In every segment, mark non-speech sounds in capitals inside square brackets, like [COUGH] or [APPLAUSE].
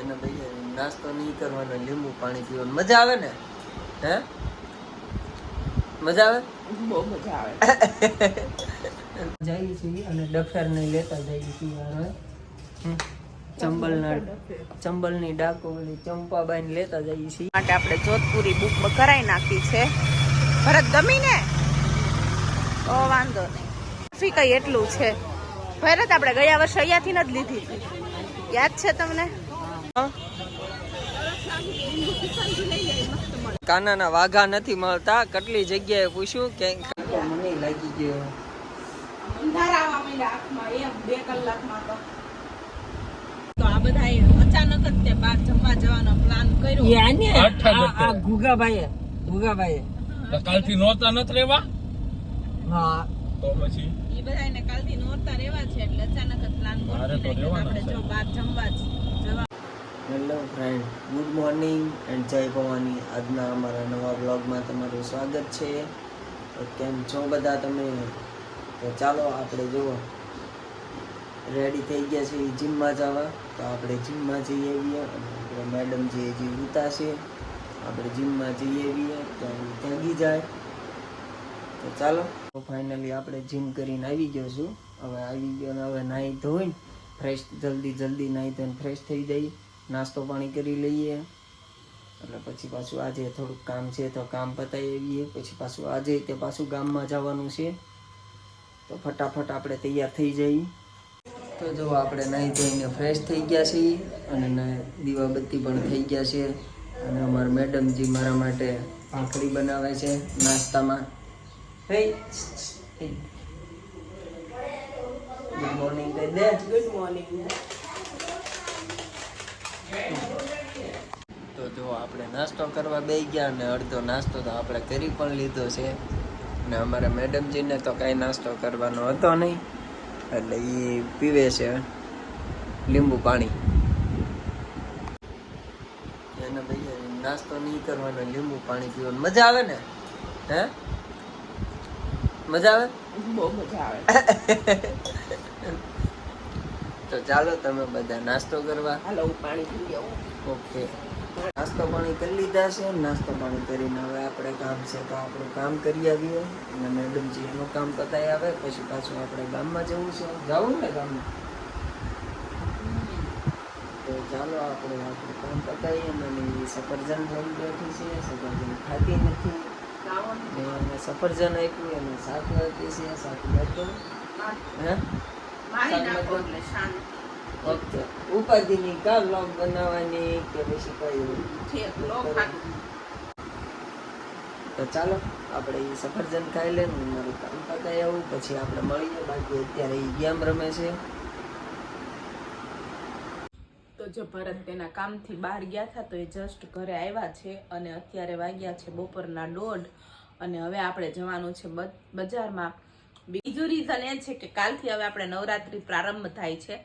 એને ભાઈ નાસ્તો નહીં કરવાનો લીંબુ પાણી પીવાનું. મજા આવે ને? હે? મજા આવે? બહુ મજા આવે. જઈએ છીએ અને ડફેર નહીં લેતા જઈએ છીએ હવે. ચંબલના ચંબલની ડાકોલી ચંપાબાઈને લેતા જઈએ છીએ. માટે આપણે જોધપુરી બુક કરાવી નાખી છે. ભરત ગમી ને? ઓ વાંધો નહીં. કઈ એટલું છે. ભરત આપણે ગયા વર્ષે અહીંયાથી ન જ લીધી. યાદ છે તમને? કાનાના વાઘા નથી મળતા. કેટલી જગ્યાએ પૂછ્યું કે મને લાગી ગયો. બે કલાકમાં તો. તો આ બધા અચાનક જ તે બહાર જમવા જવાનો પ્લાન કર્યો. ગુગાભાઈ ગુગાભાઈ તો કાલથી નહોતા નથી રેવા હા. તો પછી? એ બધાને કાલથી નોરતા રહેવા છે એટલે અચાનક જ પ્લાન ગોઠવી આપણે જો બહાર જમવા જ. Hello friend, good morning and જય ભવાની. આજના અમારા નવા બ્લોગમાં તમારું સ્વાગત છે. તો કેમ છો બધા તમે? તો ચાલો આપણે જુઓ. રેડી થઈ ગયા છે જીમમાં જવા. તો આપણે જીમમાં જઈ આવીએ અને મેડમ જે હજી ઉતા છે, આપણે જીમમાં જઈ આવીએ તો જાગી જાય. તો ચાલો, તો ફાઇનલી આપણે જીમ કરીને આવી ગયો છું. હવે આવી ગયો હવે નાહી ધોઈને ફ્રેશ જલ્દી જલ્દી નાહી ધોઈને ફ્રેશ થઈ જઈ. નાસ્તો પાણી કરી લઈએ. એટલે પછી પાછું આજે થોડુંક કામ છે તો કામ પતાવી આવીએ પછી પાછું આજે તે પાછું ગામમાં જવાનું છે. તો ફટાફટ આપણે તૈયાર થઈ જઈએ. તો જો આપણે નાહી ધોઈને ફ્રેશ થઈ ગયા છીએ અને દીવાબત્તી પણ થઈ ગયા છે. અને અમારા મેડમજી મારા માટે ભાખરી બનાવે છે નાસ્તામાં. ગુડ મોર્નિંગ ગુડ મોર્નિંગ તો જો આપણે નાસ્તો કરવા બેસી ગયા અને અડધો નાસ્તો તો આપણે કરી પણ લીધો છે. અને અમારા મેડમજીને તો કાંઈ નાસ્તો કરવાનો હતો નહીં. એટલે એ પીવે છે લીંબુ પાણી. એને ભાઈ નાસ્તો નહીં કરવાનો લીંબુ પાણી પીવાનું. મજા આવે ને? હે? મજા આવે? બહુ મજા આવે. [LAUGHS] તો ચાલો તમે બધા નાસ્તો કરવા. હાલો હું પાણી પી આવો ઓકે. નાસ્તો પાણી કરી લીધા છે. નાસ્તો પાણી કરીને હવે આપણે કામ છે તો આપણું કામ કરી આવીએ. અને મેડમજી એનું કામ પતાવી આવે પછી પાછું આપણે ગામમાં જવું છે. જવું ને ગામમાં? તો ચાલો આપણે આપણું કામ પતાવીએ અને સફરજન લઈ બેઠી છે. સફરજન ખાતી નથી. સફરજન આપ્યું અને શાક આપી છે. શાક લેતો હે? ઉપાધિની કા લોક બનાવવાની કે પછી ખાટું તો ચાલો આપણે એ સફરજન ખાઈ લે ને મારું કામ પતાવી આવું પછી આપણે મળીએ. બાકી અત્યારે એ ગેમ રમે છે. તો જો ભરત તેના કામથી બહાર ગયા હતા તો એ જસ્ટ ઘરે આવ્યા છે અને અત્યારે વાગ્યા છે બપોરના દોઢ. અને હવે આપણે જવાનું છે બજારમાં. બીજું રીઝન એ છે કે કાલથી હવે આપણે નવરાત્રી પ્રારંભ થાય છે.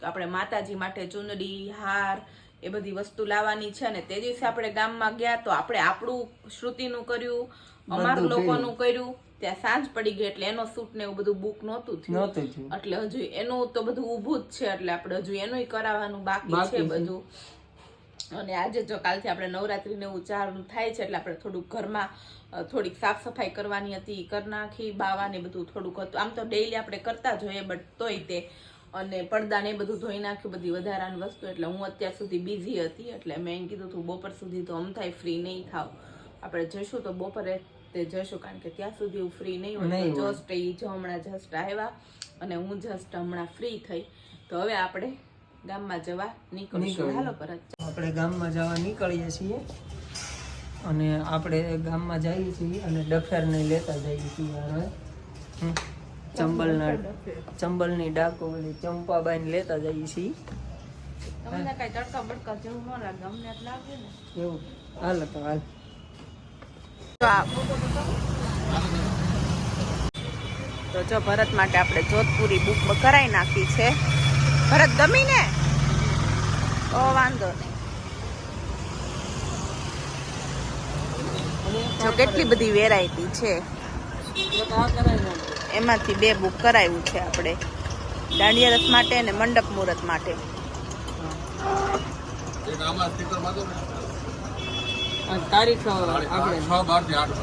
તો આપણે માતાજી માટે ચુંદડી હાર એ બધી વસ્તુ લાવવાની છે અને તે દિવસે આપણે ગામમાં ગયા તો આપણે આપણું શ્રુતિનું કર્યું અમાર લોકોનું કર્યું. ત્યાં સાંજ પડી ગઈ એટલે એનો સૂટ ને એવું બધું બુક નહોતું થયું. એટલે હજુ એનું તો બધું ઊભું જ છે એટલે આપણે હજુ એનું કરાવવાનું બાકી છે. બધું. અને આજે જો કાલથી આપણે નવરાત્રિને ઉચ્ચારણ થાય છે એટલે આપણે થોડુંક ઘરમાં થોડીક સાફ સફાઈ કરવાની હતી કરી નાખી બાવાને બધું થોડુંક હતું. આમ તો ડેઈલી આપણે કરતા જોઈએ બટ તોય તે. અને પડદાને બધું ધોઈ નાખ્યું બધી વધારાની વસ્તુ એટલે હું અત્યાર સુધી બિઝી હતી એટલે મેં એમ કીધું તું બપોર સુધી તો અમ થાય ફ્રી નહીં થાવ. આપણે જઈશું તો બપોરે તે જઈશું કારણ કે ત્યાં સુધી હું ફ્રી નહીં હોય. જસ્ટ એ જો હમણાં જસ્ટ આવ્યા અને હું જસ્ટ હમણાં ફ્રી થઈ. તો હવે આપણે ગામમાં જવા નીકળીશું. હાલો પરત આપણે ગામમાં જવા નીકળીએ છીએ અને આપણે ગામમાં જઈએ છીએ અને ડફેરને લેતા જઈએ છીએ હવે. ચંબલના ચંબલની ડાકો ઓલી ચંપાબાઈને લેતા જઈએ છીએ. તમને કઈ તડકા બડકા જેવું ન લાગે અમને જ લાગે ને. એવું. હાલ તો હાલ. તો જો ભરત માટે આપણે જોધપુરી બુક કરાવી નાખી છે. ભરત ગમી ને? ઓ વાંધો નહીં. જો કેટલી બધી વેરાયટી છે. એમાંથી બે બુક કરાવ્યું છે આપણે. દાંડિયા રથ માટે અને મંડપ મુહૂર્ત માટે. તારીખ આપણે. છ બારથી આઠ.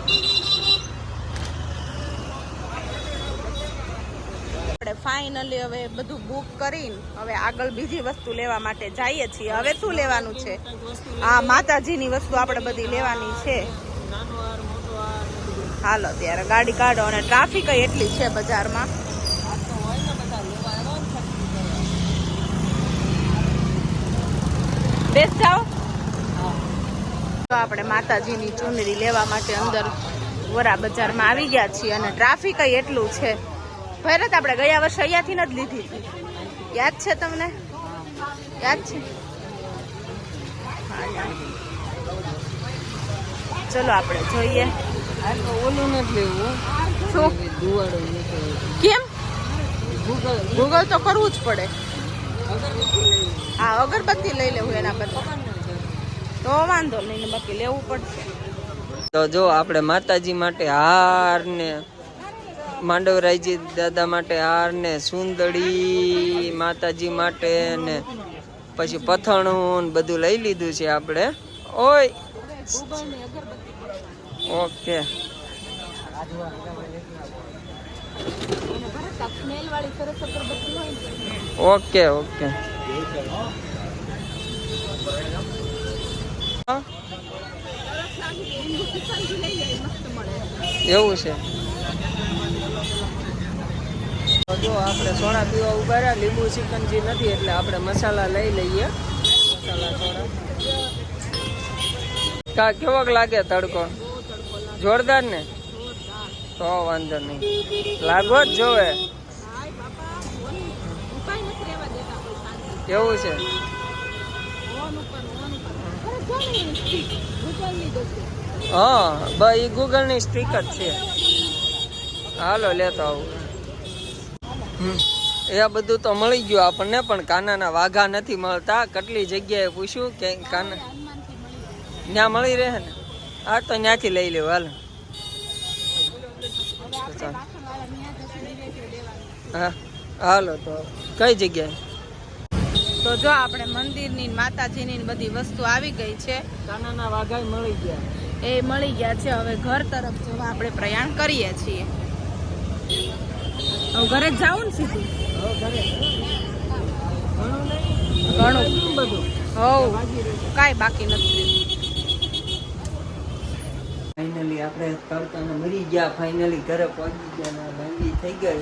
આપણે ફાઇનલી હવે બધું બુક કરીને હવે આગળ બીજી વસ્તુ લેવા માટે જઈએ છીએ. હવે શું લેવાનું છે? આ માતાજીની વસ્તુ આપણે બધી લેવાની છે. હાલો, ત્યારે ગાડી કાઢો અને ટ્રાફિક એટલી છે બજારમાં. બેસ જાઓ આપણે માતાજીની ચુંદડી લેવા માટે અંદર વરા બજારમાં આવી ગયા છીએ અને ટ્રાફિક એટલું છે. ભરત આપણે ગયા વર્ષે અહીંયાથી જ લીધી. હતી યાદ છે તમને? યાદ છે? ચલો આપણે જોઈએ. તો ઓલું નથી લેવું. શું? કેમ? ગૂગલ. ગૂગલ તો કરવું જ પડે. હા અગરબત્તી લઈ લેવું એના પર. તો વાંધો નહીં બાકી લેવું પડશે. તો જો આપણે માતાજી માટે હાર ને માંડવરાયજી દાદા માટે હાર ને સુંદડી માતાજી માટે ને પછી પથણું બધું લઈ લીધું છે આપણે. ઓય! ઓકે. Okay okay. એવું છે. જો આપણે સોડા પીવા ઊભા લીંબુ, ચિકનજી નથી, એટલે આપણે મસાલા લઈ લઈએ. મસાલા કા, કેવોક લાગે તડકો? જોરદાર ને? તો વાંધો નહીં. લાગવો જ જોવે. કેવું છે? હા બ એ ગૂગલની સ્ટીક જ છે. હાલો, લેતો આવું. એ બધું તો મળી ગયું આપણને પણ કાનાના વાઘા નથી મળતા. કેટલી જગ્યાએ પૂછ્યું કે કાના ત્યાં મળી રહે ને? આ તો ત્યાંથી લઈ લેવું હાલ. હા હાલો તો. કઈ જગ્યાએ? તો જો આપણે મંદિરની માતાજીની બધી વસ્તુ આવી ગઈ છે. કાનાના વાઘા મળી ગયા. એ મળી ગયા છે. હવે ઘર તરફ જવા આપણે પ્રયાણ કરીએ છીએ. હવે ઘરે જ જાઉં ને સીધું. ઘણું. બધું હવ. કાંઈ બાકી નથી. ફાઇનલી આપણે તડકાને મરી ગયા. ફાઇનલી ઘરે પહોંચી ગયા ને ઠંડી થઈ ગઈ.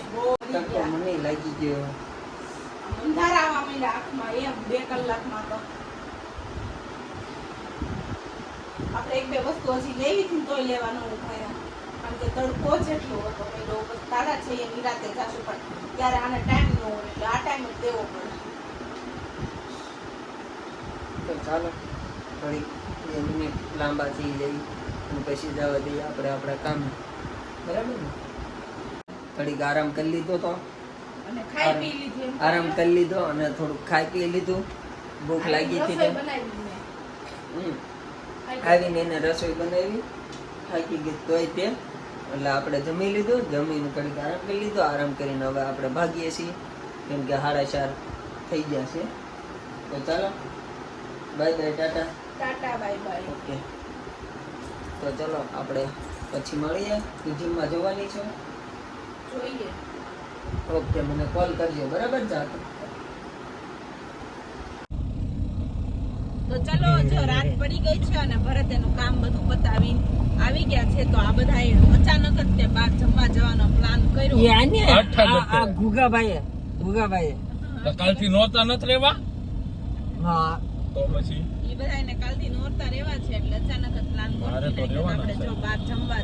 તડકો મને લાગી ગયો. અંધારા આવવા માંડ્યા આંખમાં એમ બે કલાકમાં તો. આપણે એક બે વસ્તુ હજી લેવી હતી તોય લેવાનું થયા કારણ કે તડકો જેટલો હતો પેલો તાળા છે એ નિરાતે જશું પણ ત્યારે આને ટાઈમ ન હોય એટલે આ ટાઈમ જ દેવો પડે. તો ચાલો થોડીક બે મિનિટ લાંબા થઈ જઈ અને પછી જવા દઈએ આપણે આપણા કામે. બરાબર ને? થોડીક આરામ કરી લીધો તો. અને ખાઈ પી લીધું આરામ કરી લીધો અને થોડુંક ખાઈ પી લીધું. ભૂખ લાગી હતી આવીને એને રસોઈ બનાવી. થાકી ગઈ તોય તે. એટલે આપણે જમી લીધું જમીને ઘડીક આરામ કરી લીધો. આરામ કરીને હવે આપણે ભાગીએ છીએ. કેમ કે સાડા ચાર થઈ ગયા છે. તો ચાલો. Bye bye tata. Tata bye bye okay તો ચલો આપણે પછી મળીએ. તું જીમમાં જવાની છો? જોઈએ. ઓકે મને કોલ કરજો. બરાબર જાતો તો ચલો જો રાત પડી ગઈ છે અને ભરત એનું કામ બધું પતાવી આવી ગયા છે તો આ બધા અચાનક જ તે બહાર જમવા જવાનો પ્લાન કર્યો. આ ગુગાભાઈ ગુગાભાઈ તો કાલથી નોતા નથી રેવા હા. તો પછી? એ બધા કાલથી નોરતા રહેવા છે એટલે અચાનક જ પ્લાન ગોઠવી આપણે જો બહાર જમવા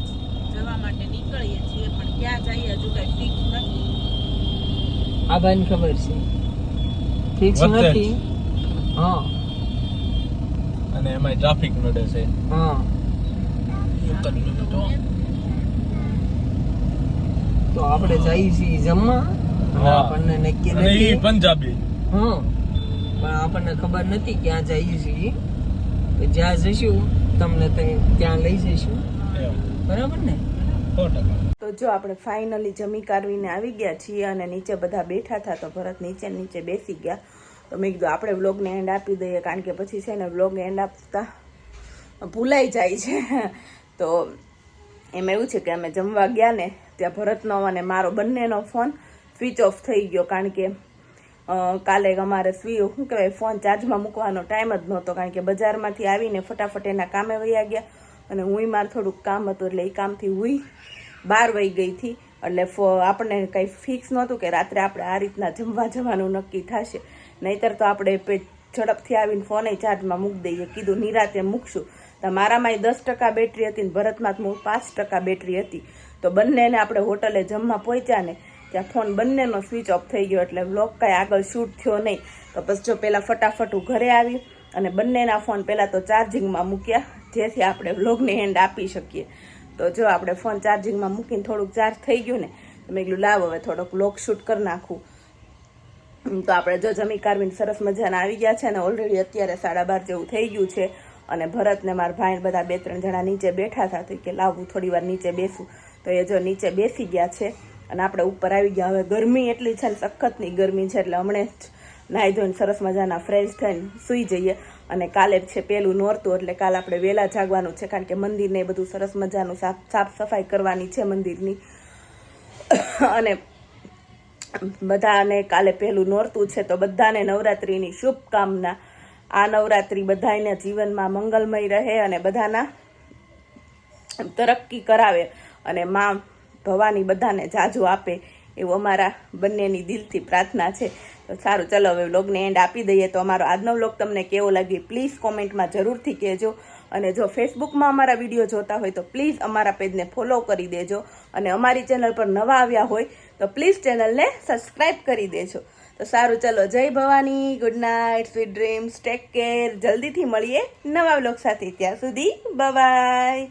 જવા માટે નીકળીએ છીએ પણ ક્યાં જઈએ હજુ કઈ ફિક્સ નથી. આ ભાઈને ખબર છે. ફિક્સ નથી. હા. અને એમાં ટ્રાફિક નડે છે. હા. તો? તો આપણે જઈએ છીએ જમવા. અને આપણને નક્કી નથી. પંજાબી. હમ. પણ આપણને ખબર નથી ક્યાં જઈએ છીએ. તો જ્યાં જઈશું તમને ત્યાં લઈ જઈશું. બરાબર ને? તો જો આપણે ફાઇનલી જમી કાઢવીને આવી ગયા છીએ અને નીચે બધા બેઠા હતા તો ભરત નીચે નીચે બેસી ગયા. તો મેં કીધું આપણે વ્લોગને એન્ડ આપી દઈએ કારણ કે પછી છે ને વ્લોગ એન્ડ આપતા ભૂલાઈ જાય છે. તો એમ એવું છે કે અમે જમવા ગયા ને, ત્યાં ભરતનો અને મારો બંનેનો ફોન સ્વિચ ઓફ થઈ ગયો. કારણ કે કાલે અમારે સ્વી શું કહેવાય ફોન ચાર્જમાં મૂકવાનો ટાઈમ જ નહોતો. કારણ કે બજારમાંથી આવીને ફટાફટ એના કામે વયા ગયા અને હુંય મારે થોડુંક કામ હતું એટલે એ કામથી હુંય બહાર વહી ગઈ હતી. એટલે આપણને કંઈ ફિક્સ નહોતું કે રાત્રે આપણે આ રીતના જમવા જવાનું નક્કી થશે. નહીતર તો આપણે ઝડપથી આવીને ફોને ચાર્જમાં મૂકી દઈએ. કીધું, નિરાતે મૂકશું. મારામાં દસ ટકા બેટરી હતી ને ભરતમાં પાંચ ટકા બેટરી હતી. તો બંનેને આપણે હોટલે જમવા પહોંચ્યા ને ત્યાં ફોન બંનેનો સ્વિચ ઓફ થઈ ગયો એટલે વ્લોગ કાંઈ આગળ શૂટ થયો નહીં. તો પછી જો પહેલાં ફટાફટ હું ઘરે આવી અને બંનેના ફોન પહેલાં તો ચાર્જિંગમાં મૂક્યા, જેથી આપણે વ્લોગને હેન્ડ આપી શકીએ. તો જો આપણે ફોન ચાર્જિંગમાં મૂકીને થોડુંક ચાર્જ થઈ ગયું ને, તો મેં કીધું લાવ હવે થોડોક વ્લોગ શૂટ કરી નાખું. તો આપણે જો જમી કારવીને સરસ મજાના આવી ગયા છે ને ઓલરેડી અત્યારે સાડા બાર જેવું થઈ ગયું છે. અને ભરત ને મારા ભાઈ બધા બે ત્રણ જણા નીચે બેઠા હતા કે, લાવું થોડી વાર નીચે બેસું. તો એ જો નીચે બેસી ગયા છે અને આપણે ઉપર આવી ગયા. હવે ગરમી એટલી છે ને સખતની ગરમી છે એટલે હમણે જ નાહી ધોઈને સરસ મજાના ફ્રેશ થઈને સૂઈ જઈએ. અને કાલે છે પેલું નોરતું, એટલે કાલે આપણે વહેલા જાગવાનું છે કારણ કે મંદિરને એ બધું સરસ મજાનું સાફ સાફ સફાઈ કરવાની છે મંદિરની. અને બધાને કાલે પહેલું નોરતું છે તો બધાને નવરાત્રિની શુભકામના. આ નવરાત્રિ બધાને જીવનમાં મંગલમય રહે અને બધાના તરક્કી કરાવે અને માં ભવાની બધાને જાજુ આપે એવું અમારા બંનેની દિલથી પ્રાર્થના છે. તો સારું, ચલો હવે વ્લોગને એન્ડ આપી દઈએ. તો અમારો આજનો વ્લોગ તમને કેવો લાગ્યો પ્લીઝ કોમેન્ટમાં જરૂરથી કહેજો. અને જો ફેસબુકમાં અમારા વીડિયો જોતા હોય તો પ્લીઝ અમારા પેજને ફોલો કરી દેજો. અને અમારી ચેનલ પર નવા આવ્યા હોય તો પ્લીઝ ચેનલને સબસ્ક્રાઈબ કરી દેજો. તો સારું, ચલો. જય Bhavani. Good night sweet dreams take care જલ્દીથી મળીએ નવા બ્લોગ સાથે. ત્યાં સુધી બાય